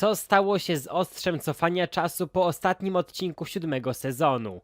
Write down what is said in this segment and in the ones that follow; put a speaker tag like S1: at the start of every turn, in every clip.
S1: Co stało się z ostrzem cofania czasu po ostatnim odcinku siódmego sezonu?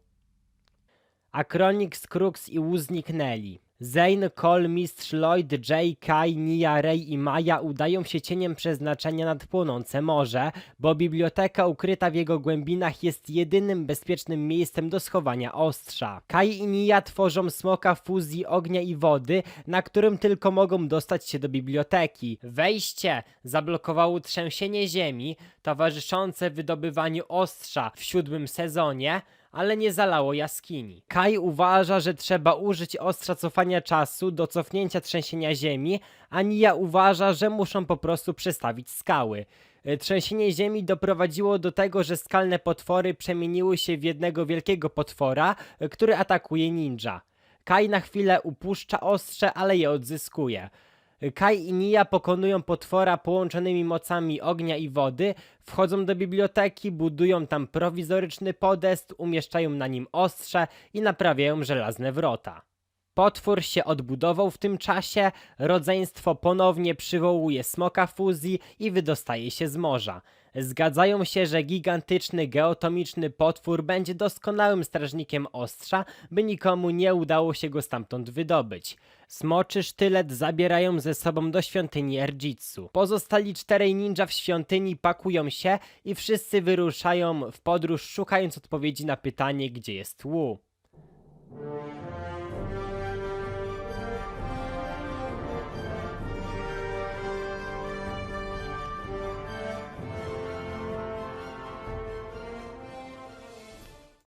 S1: Akronix, Krux i Wu zniknęli. Zane, Cole, Mistrz Lloyd, Jay, Kai, Nia, Ray i Maja udają się cieniem przeznaczenia nad płonące morze, bo biblioteka ukryta w jego głębinach jest jedynym bezpiecznym miejscem do schowania ostrza. Kai i Nia tworzą smoka fuzji ognia i wody, na którym tylko mogą dostać się do biblioteki. Wejście zablokowało trzęsienie ziemi, towarzyszące wydobywaniu ostrza w siódmym sezonie, ale nie zalało jaskini. Kai uważa, że trzeba użyć ostrza cofania czasu do cofnięcia trzęsienia ziemi, a Nia uważa, że muszą po prostu przestawić skały. E, Trzęsienie ziemi doprowadziło do tego, że skalne potwory przemieniły się w jednego wielkiego potwora, e, który atakuje ninja. Kai na chwilę upuszcza ostrze, ale je odzyskuje. Kai i Nia pokonują potwora połączonymi mocami ognia i wody, wchodzą do biblioteki, budują tam prowizoryczny podest, umieszczają na nim ostrze i naprawiają żelazne wrota. Potwór się odbudował w tym czasie, rodzeństwo ponownie przywołuje smoka fuzji i wydostaje się z morza. Zgadzają się, że gigantyczny geotomiczny potwór będzie doskonałym strażnikiem ostrza, by nikomu nie udało się go stamtąd wydobyć. Smoczy sztylet zabierają ze sobą do świątyni Erjitsu. Pozostali czterej ninja w świątyni pakują się i wszyscy wyruszają w podróż szukając odpowiedzi na pytanie, gdzie jest Wu.